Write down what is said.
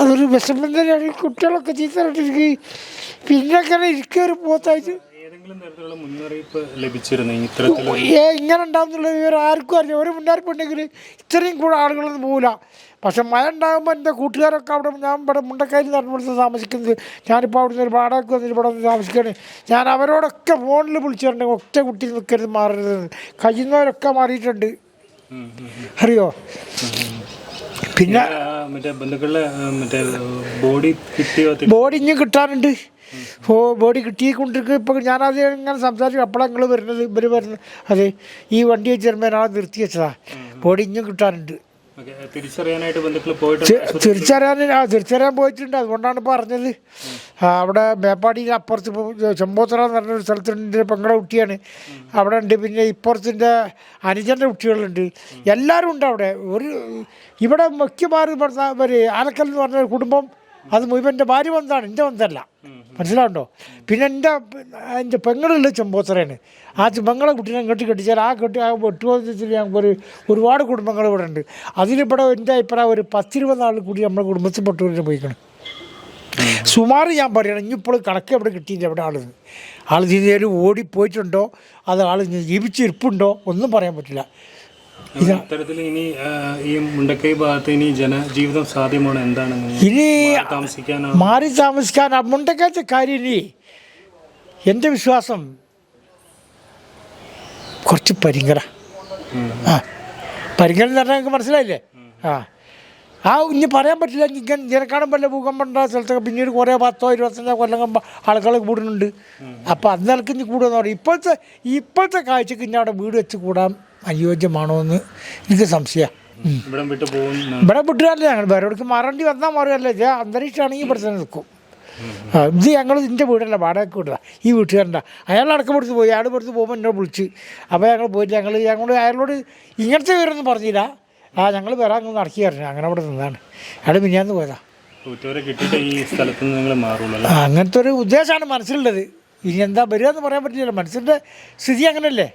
അതൊരു വിഷമം തന്നെയാണ്. ഈ കുട്ടികളൊക്കെ ചീത്തറിട്ടിരിക്കുക പിന്നെ അങ്ങനെ ഇരിക്കുക ഒരു പോത്തായിട്ട്. മുന്നറിയിപ്പ് ഇങ്ങനെ ഉണ്ടാകുന്നുള്ള വിവരം ആർക്കും അറിയാം ഒരു മുന്നറിയിപ്പുണ്ടെങ്കിൽ ഇത്രയും കൂടെ ആളുകളൊന്നും പോകില്ല പക്ഷെ മഴ ഉണ്ടാകുമ്പോൾ എന്റെ കൂട്ടുകാരൊക്കെ അവിടെ ഞാൻ ഇവിടെ മുണ്ടക്കാരി നടന്നിടത്ത് താമസിക്കുന്നത്. ഞാനിപ്പോൾ അവിടെ നിന്ന് ഒരു വാടകയ്ക്ക് വന്നിട്ട് ഇവിടെ വന്ന് താമസിക്കുകയാണ്. ഞാൻ അവരോടൊക്കെ ഫോണിൽ വിളിച്ചിട്ടുണ്ട്. ഒറ്റ കുട്ടി നിൽക്കരുത് മാറരുത് കഴിയുന്നവരൊക്കെ മാറിയിട്ടുണ്ട്. അറിയോ? പിന്നെ മറ്റേ ബന്ധുക്കളുടെ മറ്റേ ബോഡി കിട്ടിയോ ബോഡി ഇനി കിട്ടാനുണ്ട് ഓ ബോഡി കിട്ടിക്കൊണ്ടിരിക്കുക ഇപ്പോൾ ഞാനത് ഇങ്ങനെ സംസാരിച്ചു അപ്പോഴാണ് നിങ്ങൾ വരുന്നത് ഇവർ വരുന്നത്. അതെ ഈ വണ്ടി വെച്ചിരുമ്പോൾ ഒരാളെ നിർത്തി വെച്ചതാ. ബോഡി ഇനിയും കിട്ടാനുണ്ട് തിരിച്ചറിയാനായിട്ട് ബന്ധുക്കൾ പോയിട്ട് തി- തിരിച്ചറിയാൻ ആ തിരിച്ചറിയാൻ പോയിട്ടുണ്ട്. അതുകൊണ്ടാണ് പറഞ്ഞത്. അവിടെ മേപ്പാടിയിൽ അപ്പുറത്ത് ചെമ്പോത്തറ എന്ന് പറഞ്ഞൊരു സ്ഥലത്തുണ്ട്. പെങ്ങളുടെ കുട്ടിയാണ്. അവിടെ ഉണ്ട്. പിന്നെ ഇപ്പുറത്തിന്റെ അനുജന്റെ കുട്ടികളുണ്ട്. എല്ലാവരും ഉണ്ട് അവിടെ. ഒരു ഇവിടെ മുഖ്യമാർ ഒരു ആലക്കൽ എന്ന് പറഞ്ഞ കുടുംബം. അത് മുഴുവൻ എന്റെ ഭാര്യ വന്നതാണ്. എന്റെ ബന്ധമല്ല മനസ്സിലാവുണ്ടോ? പിന്നെ എന്റെ എന്റെ പെങ്ങളുള്ള ചെമ്പോത്തറയാണ് ആ പെങ്ങളെ കുട്ടീനെ കെട്ടി കെട്ടിച്ചാൽ ആ കെട്ടി ആ ഞങ്ങൾക്ക് ഒരു ഒരുപാട് കുടുംബങ്ങൾ ഇവിടെ ഉണ്ട്. അതിലിവിടെ എന്റെ അഭിപ്രായം ഒരു പത്തിരുപത് ആൾ കൂടി നമ്മുടെ കുടുംബത്തിൽ പെട്ടുകൊണ്ട് പോയിക്കണം. സുമാർ ഞാൻ പറയണം ഇനിയിപ്പോൾ കണക്ക് എവിടെ കിട്ടിയില്ല എവിടെ ആൾ ആൾ ഇതിൽ ഓടിപ്പോയിട്ടുണ്ടോ അത് ആൾ ജീവിച്ചിരിപ്പുണ്ടോ? ഒന്നും പറയാൻ പറ്റില്ല. ഇത്തരത്തിൽ ഇനി ഈ മുണ്ടക്കൈ ഭാഗത്ത് ഇനി ജനജീവിതം സാധ്യമാണ്. എന്താണ് ഇനി താമസിക്കാനോ? മാറി താമസിക്കാൻ മുണ്ടക്കാത്ത കാര്യം ഇനി എന്റെ വിശ്വാസം കുറച്ച് പരിങ്കട ആ പരിങ്കട എന്ന് പറഞ്ഞാൽ നിങ്ങൾക്ക് മനസ്സിലായില്ലേ? ആ. ആ ഇനി പറയാൻ പറ്റില്ല. ഇങ്ങനെ ജനക്കാണം വല്ല ഭൂകമ്പം ഉണ്ടായ സ്ഥലത്തൊക്കെ പിന്നീട് കുറേ പത്തോ ഇരുപത്തഞ്ചോ കൊല്ലം ആളുകൾ കൂടുന്നുണ്ട്. അപ്പോൾ അന്നേരക്ക് ഇനി കൂടുമെന്ന് പറയും. ഇപ്പോഴത്തെ ഇപ്പോഴത്തെ കാഴ്ചക്ക് ഇനി അവിടെ വീട് വെച്ച് കൂടാൻ അനുയോജ്യമാണോ എന്ന് എനിക്ക് സംശയമാണ് ഇവിടം വിട്ടു വിട്ടുകാരില്ല ഞങ്ങൾ? വേറെ എവിടേക്ക് മാറേണ്ടി വന്നാൽ മാറുകയല്ല ഇത് അന്തരീക്ഷമാണെങ്കിൽ ഇവിടെ തന്നെ നിൽക്കും ഇത് ഞങ്ങൾ ഇതിന്റെ വീടല്ല വാടകയ്ക്ക് വിടുക ഈ വീട്ടുകാരന്റെ. അയാൾ അടക്കം പിടിച്ച് പോയി. അയാൾ പിടിച്ച് പോകുമ്പോൾ എന്നെ വിളിച്ച്. അപ്പോൾ ഞങ്ങൾ പോയിട്ട് ഞങ്ങൾ ഞങ്ങൾ അയാളോട് ഇങ്ങനത്തെ വിവരമൊന്നും പറഞ്ഞില്ല. ആ ഞങ്ങൾ വരാൻ അങ്ങ് നടക്കി പറഞ്ഞു അങ്ങനെ അവിടെ നിന്നാണ്. അയാൾ മിനിയാന്ന് പോയതാ. അങ്ങനത്തെ ഒരു ഉദ്ദേശമാണ് മനസ്സിലുള്ളത്. ഇനി എന്താ വരിക എന്ന് പറയാൻ പറ്റില്ല മനസ്സിന്റെ സ്ഥിതി അങ്ങനെയല്ലേ